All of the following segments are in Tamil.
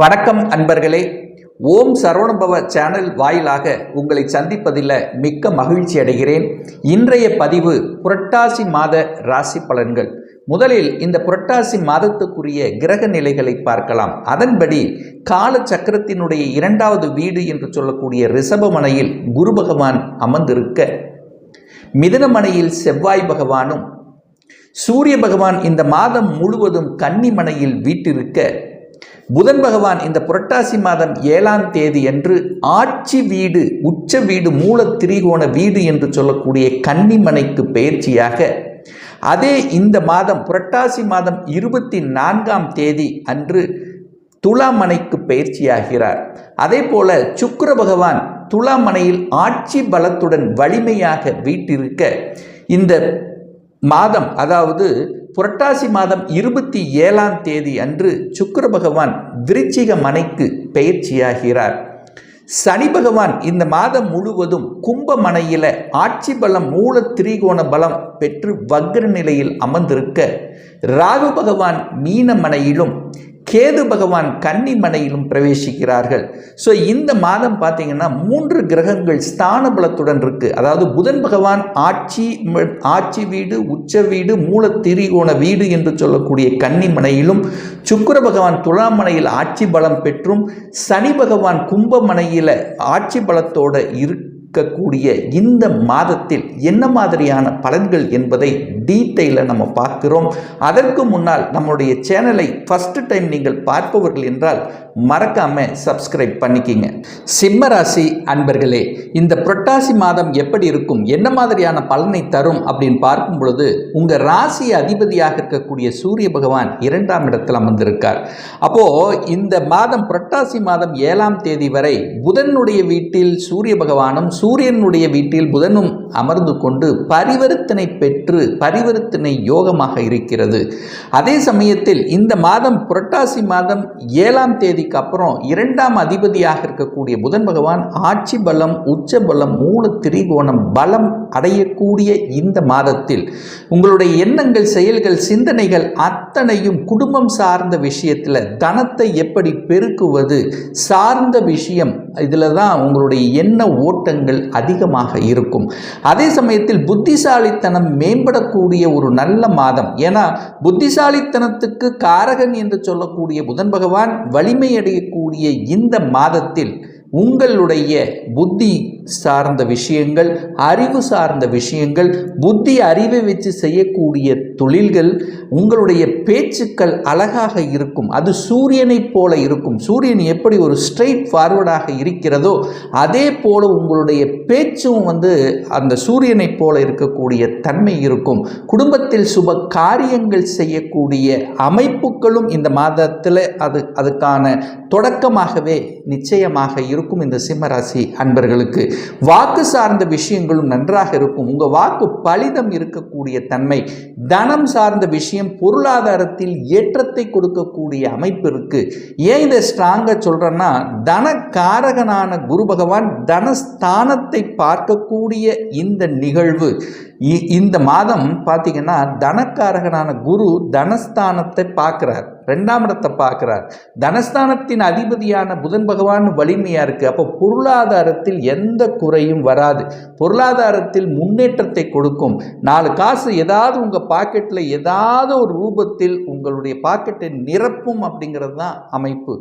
வணக்கம் அன்பர்களே. ஓம் சரவணபவ சேனல் வாயிலாக உங்களை சந்திப்பதில் மிக்க மகிழ்ச்சி அடைகிறேன். இன்றைய பதிவு புரட்டாசி மாத ராசி பலன்கள். முதலில் இந்த புரட்டாசி மாதத்துக்குரிய கிரக நிலைகளை பார்க்கலாம். அதன்படி கால சக்கரத்தினுடைய இரண்டாவது வீடு என்று சொல்லக்கூடிய ரிஷபமனையில் குரு பகவான் அமர்ந்திருக்க மிதனமனையில் செவ்வாய் பகவானும் சூரிய பகவான் இந்த மாதம் முழுவதும் கன்னிமனையில் வீட்டிருக்க புதன் பகவான் இந்த புரட்டாசி மாதம் ஏழாம் தேதி அன்று ஆட்சி வீடு உச்ச வீடு மூல திரிகோண வீடு என்று சொல்லக்கூடிய கன்னிமனைக்கு பயிற்சியாக அதே இந்த மாதம் புரட்டாசி மாதம் இருபத்தி நான்காம் தேதி அன்று துலாமனைக்கு பயிற்சியாகிறார் அதே போல சுக்கர பகவான் துலாமனையில் ஆட்சி பலத்துடன் வலிமையாக வீட்டிருக்க இந்த மாதம் அதாவது புரட்டாசி மாதம் இருபத்தி ஏழாம் தேதி அன்று சுக்கர பகவான் விருச்சிக மனைக்கு பயிற்சியாகிறார் சனி பகவான் இந்த மாதம் முழுவதும் கும்பமனையில் ஆட்சி பலம் மூல திரிகோண பலம் பெற்று வக்ர நிலையில் அமர்ந்திருக்க ராகு பகவான் மீனமனையிலும் கேது பகவான் கன்னிமனையிலும் பிரவேசிக்கிறார்கள். ஸோ இந்த மாதம் பார்த்தீங்கன்னா மூன்று கிரகங்கள் ஸ்தான பலத்துடன் இருக்குது அதாவது புதன் பகவான் ஆட்சி ஆட்சி வீடு உச்ச வீடு மூல திரிகோண வீடு என்று சொல்லக்கூடிய கன்னிமனையிலும் சுக்கர பகவான் துலாமனையில் ஆட்சி பலம் பெற்றும் சனி பகவான் கும்பமனையில் ஆட்சி பலத்தோடு இரு இருக்கக்கூடிய இந்த மாதத்தில் என்ன மாதிரியான பலன்கள் என்பதை டீட்டெயிலில் நம்ம பார்க்கிறோம். அதற்கு முன்னால் நம்மளுடைய சேனலை ஃபஸ்ட்டு டைம் நீங்கள் பார்ப்பவர்கள் என்றால் மறக்காம சப்ஸ்கிரைப் பண்ணிக்கிங்க. சிம்மராசி அன்பர்களே இந்த புரட்டாசி மாதம் எப்படி இருக்கும்? என்ன மாதிரியான பலனை தரும் அப்படின்னு பார்க்கும் பொழுது உங்கள் ராசி அதிபதியாக இருக்கக்கூடிய சூரிய பகவான் இரண்டாம் இடத்தில் அமர்ந்திருக்கார். அப்போ இந்த மாதம் புரட்டாசி மாதம் ஏழாம் தேதி வரை புதனுடைய வீட்டில் சூரிய பகவானும் சூரியனுடைய வீட்டில் புதனும் அமர்ந்து கொண்டு பரிவர்த்தனை பெற்று பரிவர்த்தனை யோகமாக இருக்கிறது. அதே சமயத்தில் இந்த மாதம் புரட்டாசி மாதம் ஏழாம் தேதிக்கு அப்புறம் இரண்டாம் அதிபதியாக இருக்கக்கூடிய புதன் பகவான் ஆட்சி பலம் உச்ச பலம் மூல திரிகோணம் பலம் அடையக்கூடிய இந்த மாதத்தில் உங்களுடைய எண்ணங்கள் செயல்கள் சிந்தனைகள் அத்தனையும் குடும்பம் சார்ந்த விஷயத்தில் தனத்தை எப்படி பெருக்குவது சார்ந்த விஷயம். இதில் தான் உங்களுடைய எண்ண ஓட்டங்கள் அதிகமாக இருக்கும். அதே சமயத்தில் புத்திசாலித்தனம் மேம்படக்கூடிய ஒரு நல்ல மாதம். ஏன்னா புத்திசாலித்தனத்துக்கு காரகன் என்று சொல்லக்கூடிய புதன் பகவான் வலிமையடையக்கூடிய இந்த மாதத்தில் உங்களுடைய புத்தி சார்ந்த விஷயங்கள் அறிவு சார்ந்த விஷயங்கள் புத்தி அறிவை வச்சு செய்யக்கூடிய தொழில்கள் உங்களுடைய பேச்சுக்கள் அழகாக இருக்கும். அது சூரியனைப் போல இருக்கும். சூரியன் எப்படி ஒரு ஸ்ட்ரெயிட் ஃபார்வர்டாக இருக்கிறதோ அதே போல் உங்களுடைய பேச்சும் வந்து அந்த சூரியனைப் போல இருக்கக்கூடிய தன்மை இருக்கும். குடும்பத்தில் சுப காரியங்கள் செய்யக்கூடிய அமைப்புகளும் இந்த மாதத்தில் அது அதுக்கான தொடக்கமாகவே நிச்சயமாக இருக்கும். இந்த சிம்மராசி அன்பர்களுக்கு. வாக்கு சார்ந்த விஷயங்களும் நன்றாக இருக்கும். உங்கள் வாக்கு பலிதம் இருக்கக்கூடிய தன்மை தனம் சார்ந்த விஷயம் பொருளாதாரத்தில் ஏற்றத்தை கொடுக்கக்கூடிய அமைப்பு இருக்கு. ஏன் இதை ஸ்ட்ராங்காக சொல்கிறேன்னா தனக்காரகனான குரு பகவான் தனஸ்தானத்தை பார்க்கக்கூடிய இந்த நிகழ்வு. இந்த மாதம் பார்த்தீங்கன்னா தனக்காரகனான குரு தனஸ்தானத்தை பார்க்குறார். ரெண்டாம் இடத்தை பார்க்குறார். தனஸ்தானத்தின் அதிபதியான புதன் பகவான் வலிமையாக இருக்குது அப்போ பொருளாதாரத்தில் எந்த குறையும் வராது. பொருளாதாரத்தில் முன்னேற்றத்தை கொடுக்கும். நாலு காசு ஏதாவது உங்கள் பாக்கெட்டில் ஏதாவது ஒரு ரூபத்தில் உங்களுடைய பாக்கெட்டை நிரப்பும் அப்படிங்கிறது தான் அமைப்பு.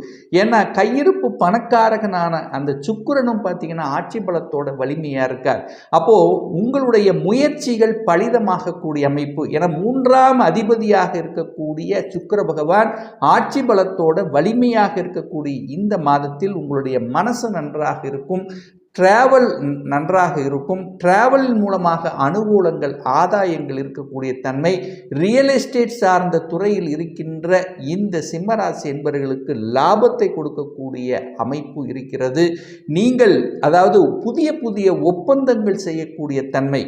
ஏன்னா கையிருப்பு பணக்காரகனான அந்த சுக்குரனும் பார்த்தீங்கன்னா ஆட்சி பலத்தோட வலிமையாக இருக்கார். அப்போது உங்களுடைய முயற்சிகள் பலிதமாகக்கூடிய அமைப்பு. என மூன்றாம் அதிபதியாக இருக்கக்கூடிய சுக்கர பகவான் ஆட்சி பலத்தோட வலிமையாக இருக்கக்கூடிய இந்த மாதத்தில் உங்களுடைய மனசு நன்றாக இருக்கும். டிராவல் நன்றாக இருக்கும். டிராவல் மூலமாக அனுகூலங்கள் ஆதாயங்கள் இருக்கக்கூடிய தன்மை ரியல் எஸ்டேட் சார்ந்த துறையில் இருக்கின்ற இந்த சிம்மராசி என்பவர்களுக்கு லாபத்தை கொடுக்கக்கூடிய அமைப்பு இருக்கிறது. நீங்கள் அதாவது புதிய புதிய ஒப்பந்தங்கள் செய்யக்கூடிய தன்மை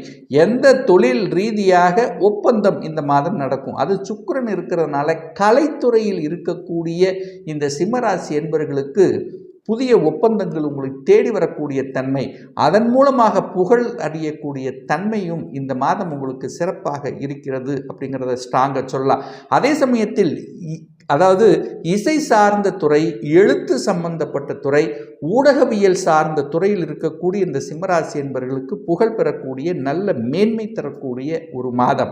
எந்த தொழில் ரீதியாக ஒப்பந்தம் இந்த மாதம் நடக்கும். அது சுக்கரன் இருக்கிறதுனால கலைத்துறையில் இருக்கக்கூடிய இந்த சிம்மராசி என்பவர்களுக்கு புதிய ஒப்பந்தங்கள் உங்களை தேடி வரக்கூடிய தன்மை அதன் மூலமாக புகழ் அடையக்கூடிய தன்மையும் இந்த மாதம் உங்களுக்கு சிறப்பாக இருக்கிறது அப்படிங்கிறத ஸ்ட்ராங்காக சொல்லலாம். அதே சமயத்தில் அதாவது இசை சார்ந்த துறை எழுத்து சம்பந்தப்பட்ட துறை ஊடகவியல் சார்ந்த துறையில் இருக்கக்கூடிய இந்த சிம்மராசி என்பவர்களுக்கு புகழ் பெறக்கூடிய நல்ல மேன்மை தரக்கூடிய ஒரு மாதம்.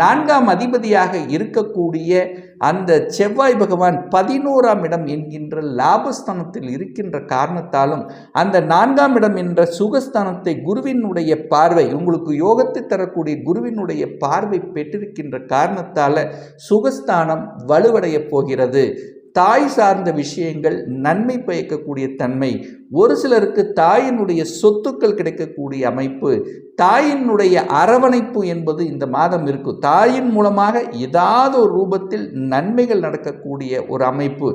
நான்காம் அதிபதியாக இருக்கக்கூடிய அந்த செவ்வாய் பகவான் பதினோராம் இடம் என்கின்ற லாபஸ்தானத்தில் இருக்கின்ற காரணத்தாலும் அந்த நான்காம் இடம் என்ற சுகஸ்தானத்தை குருவினுடைய பார்வை உங்களுக்கு யோகத்தை தரக்கூடிய குருவினுடைய பார்வை பெற்றிருக்கின்ற காரணத்தால் சுகஸ்தானம் வலுவடைய போகிறது. தாய் சார்ந்த விஷயங்கள் நன்மை பயக்கக்கூடிய தன்மை ஒரு சிலருக்கு தாயினுடைய சொத்துக்கள் கிடைக்கக்கூடிய அமைப்பு தாயினுடைய அரவணைப்பு என்பது இந்த மாதம் இருக்கும். தாயின் மூலமாக ஏதாவது ஒரு ரூபத்தில் நன்மைகள் நடக்கக்கூடிய ஒரு அமைப்பு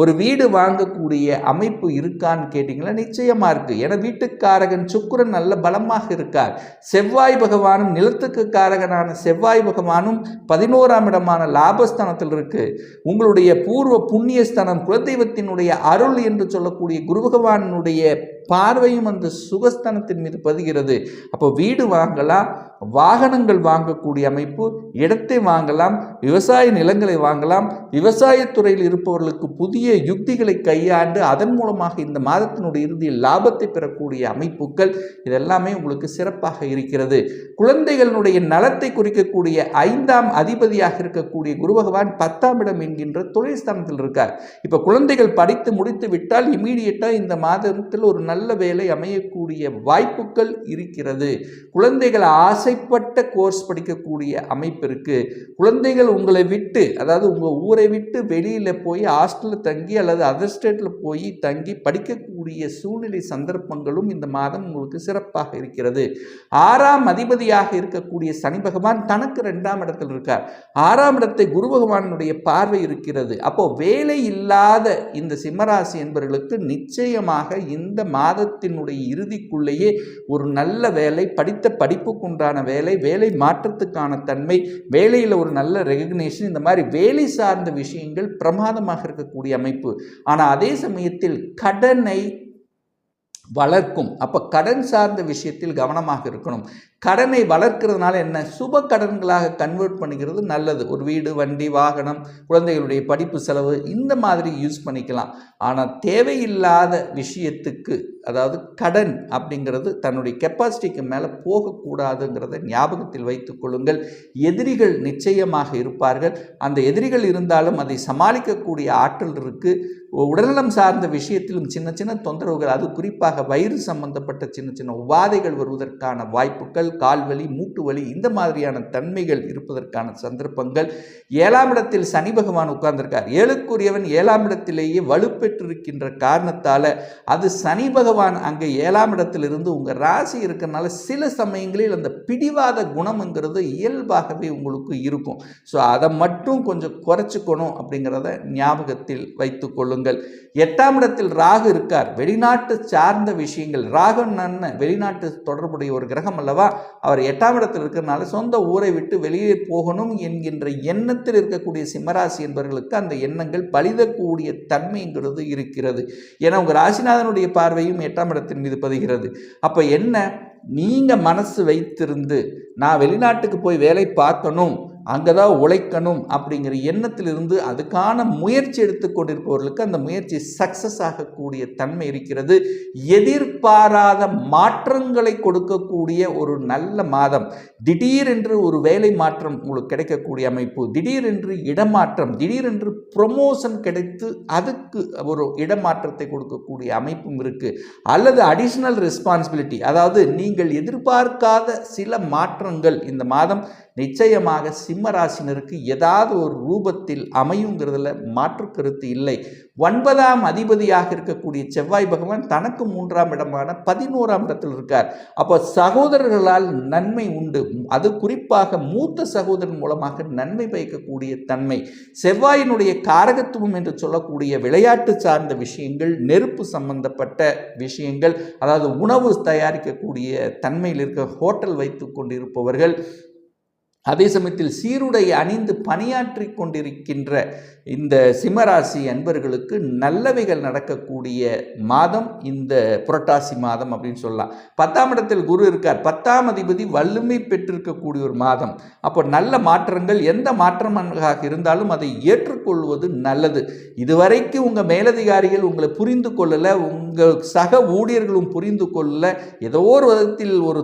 ஒரு வீடு வாங்கக்கூடிய அமைப்பு இருக்கான்னு கேட்டிங்கன்னா நிச்சயமாக இருக்குது ஏன்னா வீட்டுக்காரகன் சுக்கிரன் நல்ல பலமாக இருக்கார். செவ்வாய் பகவானும் நிலத்துக்கு காரகனான செவ்வாய் பகவானும் பதினோராம் இடமான லாபஸ்தானத்தில் இருக்குது உங்களுடைய பூர்வ புண்ணியஸ்தானம் குலதெய்வத்தினுடைய அருள் என்று சொல்லக்கூடிய குரு பகவானுடைய அவர்களுடைய பார்வையும் அந்த சுகஸ்தானத்தின் மீது பதிகிறது. அப்போ வீடு வாங்கலாம் வாகனங்கள் வாங்கக்கூடிய அமைப்பு இடத்தை வாங்கலாம் விவசாய நிலங்களை வாங்கலாம் விவசாயத்துறையில் இருப்பவர்களுக்கு புதிய யுக்திகளை கையாண்டு அதன் மூலமாக இந்த மாதத்தினுடைய இறுதியில் லாபத்தை பெறக்கூடிய அமைப்புகள் இதெல்லாமே உங்களுக்கு சிறப்பாக இருக்கிறது. குழந்தைகளுடைய நலத்தை குறிக்கக்கூடிய ஐந்தாம் அதிபதியாக இருக்கக்கூடிய குரு பகவான் பத்தாம் இடம் என்கின்ற தொழில் ஸ்தானத்தில் இருக்கார். இப்போ குழந்தைகள் படித்து முடித்து விட்டால் இமீடியட்டாக இந்த மாதத்தில் ஒரு நல்ல வேலை அமையக்கூடிய வாய்ப்புகள் இருக்கிறது. குழந்தைகள் ஆசைப்பட்ட கோர்ஸ் படிக்கக்கூடிய அமைப்பு இருக்கு. குழந்தைகள் உங்களை விட்டு அதாவது உங்கள் ஊரை விட்டு வெளியில் போய் ஹாஸ்டலில் தங்கி அல்லது அதர் ஸ்டேட்டில் போய் தங்கி படிக்கக்கூடிய சூழ்நிலை சந்தர்ப்பங்களும் இந்த மாதம் உங்களுக்கு சிறப்பாக இருக்கிறது. ஆறாம் அதிபதியாக இருக்கக்கூடிய சனி பகவான் தனக்கு ரெண்டாம் இடத்தில் இருக்கார். ஆறாம் இடத்தை குரு பகவானுடைய பார்வை இருக்கிறது. அப்போ வேலை இல்லாத இந்த சிம்மராசி என்பவர்களுக்கு நிச்சயமாக இந்த மாதத்தினுடைய இறுதிக்குள்ளேயே ஒரு நல்ல வேலை படித்த படிப்புக்குண்டான வேலை வேலை மாற்றத்துக்கான தன்மை வேலையில் ஒரு நல்ல ரெகக்னேஷன் இந்த மாதிரி வேலை சார்ந்த விஷயங்கள் பிரமாதமாக இருக்கக்கூடிய அமைப்பு. ஆனால் அதே சமயத்தில் கடனை வளர்க்கும். அப்போ கடன் சார்ந்த விஷயத்தில் கவனமாக இருக்கணும். கடனை வளர்க்கிறதுனால என்ன? சுப கடன்களாக கன்வெர்ட் பண்ணிக்கிறது நல்லது. ஒரு வீடு வண்டி வாகனம் குழந்தைகளுடைய படிப்பு செலவு இந்த மாதிரி யூஸ் பண்ணிக்கலாம். ஆனால் தேவையில்லாத விஷயத்துக்கு அதாவது கடன் அப்படிங்கிறது தன்னுடைய கெப்பாசிட்டிக்கு மேலே போகக்கூடாதுங்கிறத ஞாபகத்தில் வைத்து கொள்ளுங்கள். எதிரிகள் நிச்சயமாக இருப்பார்கள். அந்த எதிரிகள் இருந்தாலும் அதை சமாளிக்கக்கூடிய ஆற்றல் இருக்குது உடல்நலம் சார்ந்த விஷயத்திலும் சின்ன சின்ன தொந்தரவுகள் அது குறிப்பாக வயிறு சம்பந்தப்பட்ட சின்ன சின்ன உபாதைகள் வருவதற்கான வாய்ப்புகள் கால்வலி மூட்டு வலி இந்த மாதிரியான தன்மைகள் இருப்பதற்கான சந்தர்ப்பங்கள். ஏழாம் இடத்தில் சனி பகவான் உட்கார்ந்திருக்கார். ஏழுக்குரியவன் ஏழாம் இடத்திலேயே வலுப்பெற்றிருக்கின்ற காரணத்தால் அது சனி பகவான் அங்கே ஏழாம் இடத்திலிருந்து உங்கள் ராசி இருக்கிறனால சில சமயங்களில் அந்த பிடிவாத குணம்ங்கிறது இயல்பாகவே உங்களுக்கு இருக்கும். ஸோ அதை மட்டும் கொஞ்சம் குறைச்சிக்கணும் அப்படிங்கிறத ஞாபகத்தில் வைத்து கொள்ளுங்கள். எட்டாம் இடத்தில் ராகு இருக்கார். வெளிநாட்டு சார்ந்த விஷயங்கள் ராகன் வெளிநாட்டு தொடர்புடைய ஒரு கிரகம் அல்லவா? அவர் எட்டாம் இடத்தில் இருக்கிறனால சொந்த ஊரை விட்டு வெளியே போகணும் என்கின்ற எண்ணத்தில் இருக்கக்கூடிய சிம்மராசி என்பவர்களுக்கு அந்த எண்ணங்கள் பலிதக்கூடிய தன்மைங்கிறது இருக்கிறது. ஏன்னா உங்கள் ராசிநாதனுடைய பார்வையும் எட்டாம் இடத்தின் மீது பதிகிறது. அப்போ என்ன? நீங்கள் மனசு வைத்திருந்து நான் வெளிநாட்டுக்கு போய் வேலை பார்க்கணும் அங்கே தான் உழைக்கணும் அப்படிங்கிற எண்ணத்திலிருந்து அதுக்கான முயற்சி எடுத்துக்கொண்டிருப்பவர்களுக்கு அந்த முயற்சி சக்சஸ் ஆகக்கூடிய தன்மை இருக்கிறது. எதிர்பாராத மாற்றங்களை கொடுக்கக்கூடிய ஒரு நல்ல மாதம். திடீரென்று ஒரு வேலை மாற்றம் உங்களுக்கு கிடைக்கக்கூடிய அமைப்பு. திடீரென்று இடமாற்றம். திடீரென்று ப்ரொமோஷன் கிடைத்து அதுக்கு ஒரு இடமாற்றத்தை கொடுக்கக்கூடிய அமைப்பும் இருக்குது அல்லது அடிஷ்னல் ரெஸ்பான்சிபிலிட்டி அதாவது நீங்கள் எதிர்பார்க்காத சில மாற்றங்கள் இந்த மாதம் நிச்சயமாக சிம்ம ராசினருக்கு ஏதாவது ஒரு ரூபத்தில் அமையுங்கிறதுல மாற்று கருத்து இல்லை. ஒன்பதாம் அதிபதியாக இருக்கக்கூடிய செவ்வாய் பகவான் தனக்கு மூன்றாம் இடமான பதினோராம் இடத்தில் இருக்கார். அப்போ சகோதரர்களால் நன்மை உண்டு. அது குறிப்பாக மூத்த சகோதரன் மூலமாக நன்மை பயக்கக்கூடிய தன்மை. செவ்வாயினுடைய காரகத்துவம் என்று சொல்லக்கூடிய விளையாட்டு சார்ந்த விஷயங்கள் நெருப்பு சம்பந்தப்பட்ட விஷயங்கள் அதாவது உணவு தயாரிக்கக்கூடிய தன்மையில் இருக்க ஹோட்டல் வைத்து கொண்டிருப்பவர்கள் அதே சமயத்தில் சீருடை அணிந்து பணியாற்றி கொண்டிருக்கின்ற இந்த சிம்மராசி அன்பர்களுக்கு நல்லவைகள் நடக்கக்கூடிய மாதம் இந்த புரட்டாசி மாதம் அப்படின்னு சொல்லலாம். பத்தாம் இடத்தில் குரு இருக்கார். பத்தாம் அதிபதி வலிமை பெற்றிருக்கக்கூடிய ஒரு மாதம். அப்போ நல்ல மாற்றங்கள் எந்த மாற்றமாக இருந்தாலும் அதை ஏற்றுக்கொள்வது நல்லது. இதுவரைக்கும் உங்கள் மேலதிகாரிகள் உங்களை புரிந்து கொள்ளலை உங்கள் சக ஊழியர்களும் புரிந்து கொள்ளலை. ஏதோ ஒரு விதத்தில் ஒரு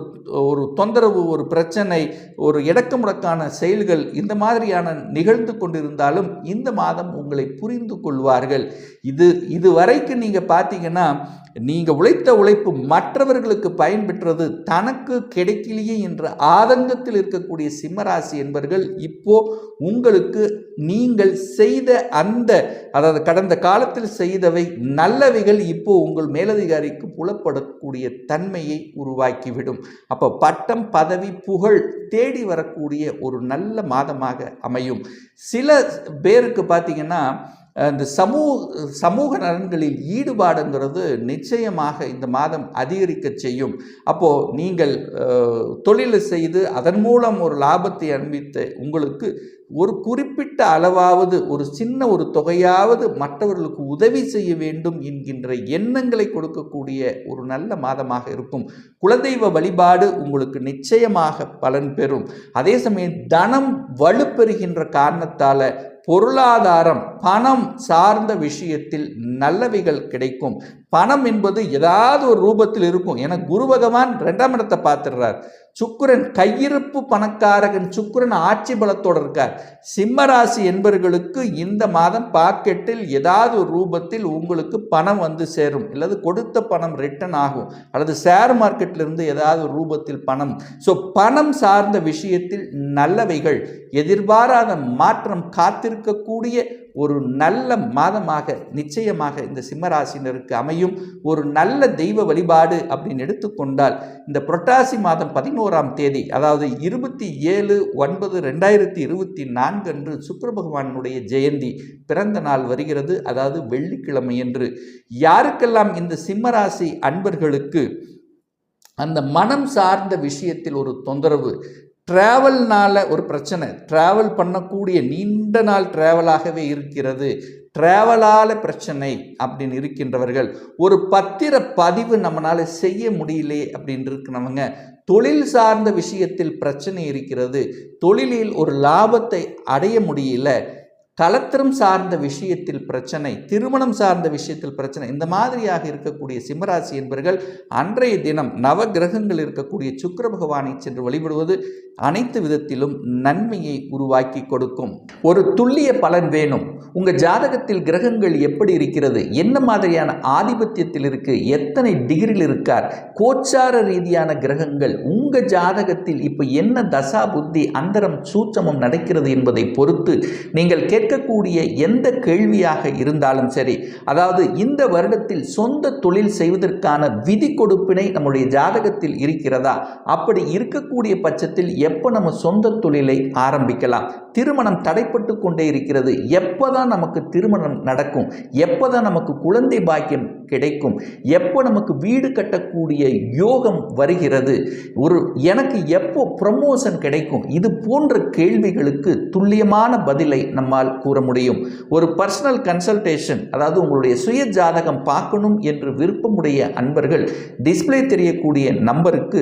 ஒரு தொந்தரவு ஒரு பிரச்சனை ஒரு இடக்கம் முடக்கான செயல்கள் இந்த மாதிரியான நிகழ்ந்து கொண்டிருந்தாலும் இந்த மாதம் உங்களை புரிந்து கொள்வார்கள். இது இது வரைக்கும் நீங்கள் பார்த்தீங்கன்னா நீங்கள் உழைத்த உழைப்பு மற்றவர்களுக்கு பயன்பெற்றது தனக்கு கிடைக்கலையே என்ற ஆதங்கத்தில் இருக்கக்கூடிய சிம்மராசி என்பவர்கள் இப்போ உங்களுக்கு நீங்கள் செய்த அந்த அதாவது கடந்த காலத்தில் செய்தவை நல்லவைகள் இப்போ உங்கள் மேலதிகாரிக்கு புலப்படக்கூடிய தன்மையை உருவாக்கிவிடும். அப்போ பட்டம் பதவி புகழ் தேடி வரக்கூடிய ஒரு நல்ல மாதமாக அமையும். சில பேருக்கு பார்த்தீங்கன்னா இந்த சமூக சமூக நலன்களில் ஈடுபாடுங்கிறது நிச்சயமாக இந்த மாதம் அதிகரிக்க செய்யும். அப்போது நீங்கள் தொழிலை செய்து அதன் மூலம் ஒரு லாபத்தை அனுபவித்த உங்களுக்கு ஒரு குறிப்பிட்ட அளவாவது ஒரு சின்ன ஒரு தொகையாவது மற்றவர்களுக்கு உதவி செய்ய வேண்டும் என்கின்ற எண்ணங்களை கொடுக்கக்கூடிய ஒரு நல்ல மாதமாக இருக்கும். குலதெய்வ வழிபாடு உங்களுக்கு நிச்சயமாக பலன் பெறும். அதே சமயம் தனம் வலுப்பெறுகின்ற காரணத்தால் பொருளாதாரம் பணம் சார்ந்த விஷயத்தில் நல்லவைகள் கிடைக்கும். பணம் என்பது ஏதாவது ஒரு ரூபத்தில் இருக்கும். என குரு பகவான் ரெண்டாம் இடத்தை பார்த்துடுறார். சுக்கரன் கையிருப்பு பணக்காரகன் சுக்கரன் ஆட்சி பலத்தோடு இருக்கார். சிம்மராசி என்பவர்களுக்கு இந்த மாதம் பாக்கெட்டில் ஏதாவது ஒரு ரூபத்தில் உங்களுக்கு பணம் வந்து சேரும். அல்லது கொடுத்த பணம் ரிட்டர்ன் ஆகும். அல்லது ஷேர் மார்க்கெட்டிலிருந்து ஏதாவது ஒரு ரூபத்தில் பணம். ஸோ பணம் சார்ந்த விஷயத்தில் நல்லவைகள் எதிர்பாராத மாற்றம் காத்திருக்கக்கூடிய ஒரு நல்ல மாதமாக நிச்சயமாக இந்த சிம்மராசினருக்கு அமையும். ஒரு நல்ல தெய்வ வழிபாடு அப்படின்னு எடுத்துக்கொண்டால் இந்த புரட்டாசி மாதம் பதினோராம் தேதி அதாவது இருபத்தி ஏழு ஒன்பது ரெண்டாயிரத்தி இருபத்தி நான்கு அன்று சுக்கர பகவானுடைய ஜெயந்தி பிறந்த நாள் வருகிறது. அதாவது வெள்ளிக்கிழமை என்று. யாருக்கெல்லாம் இந்த சிம்மராசி அன்பர்களுக்கு அந்த மனம் சார்ந்த விஷயத்தில் ஒரு தொந்தரவு ட்ராவல்னால் ஒரு பிரச்சனை. ட்ராவல் பண்ணக்கூடிய நீண்ட நாள் ட்ராவலாகவே இருக்கிறது. ட்ராவலால் பிரச்சனை அப்படின்னு இருக்கின்றவர்கள் ஒரு பத்திர பதிவு நம்மளால் செய்ய முடியலையே அப்படின்னு இருக்கிறவங்க தொழில் சார்ந்த விஷயத்தில் பிரச்சனை இருக்கிறது. தொழிலில் ஒரு லாபத்தை அடைய முடியல. கலத்திரம் சார்ந்த விஷயத்தில் பிரச்சனை திருமணம் சார்ந்த விஷயத்தில் பிரச்சனை இந்த மாதிரியாக இருக்கக்கூடிய சிம்மராசி என்பவர்கள் அன்றைய தினம் நவ கிரகங்கள் இருக்கக்கூடிய சுக்கர பகவானை சென்று வழிபடுவது அனைத்து விதத்திலும் நன்மையை உருவாக்கி கொடுக்கும். ஒரு துல்லிய பலன் வேணும். உங்கள் ஜாதகத்தில் கிரகங்கள் எப்படி இருக்கிறது? என்ன மாதிரியான ஆதிபத்தியத்தில் இருக்கு? எத்தனை டிகிரியில் இருக்கார்? கோச்சார ரீதியான கிரகங்கள் உங்கள் ஜாதகத்தில் இப்போ என்ன தசா புத்தி அந்தரம் சூச்சமம் நடக்கிறது என்பதை பொறுத்து நீங்கள் கேட்கக்கூடிய எந்த கேள்வியாக இருந்தாலும் சரி அதாவது இந்த வருடத்தில் சொந்த தொழில் செய்வதற்கான விதி கொடுப்பினை நம்முடைய ஜாதகத்தில் இருக்கிறதா? அப்படி இருக்கக்கூடிய பட்சத்தில் எப்போ நம்ம சொந்த தொழிலை ஆரம்பிக்கலாம்? திருமணம் தடைப்பட்டு கொண்டே இருக்கிறது. எப்போதான் நமக்கு திருமணம் நடக்கும்? எப்போதான் நமக்கு குழந்தை பாக்கியம் கிடைக்கும். எப்போ நமக்கு வீடு கட்டக்கூடிய யோகம் வருகிறது? ஒரு எனக்கு எப்போ ப்ரமோஷன் கிடைக்கும்? இது போன்ற கேள்விகளுக்கு துல்லியமான பதிலை நம்மால் கூற முடியும். ஒரு பர்சனல் கன்சல்டேஷன் அதாவது உங்களுடைய சுய ஜாதகம் பார்க்கணும் என்று விருப்பமுடைய அன்பர்கள் டிஸ்பிளே தெரியக்கூடிய நம்பருக்கு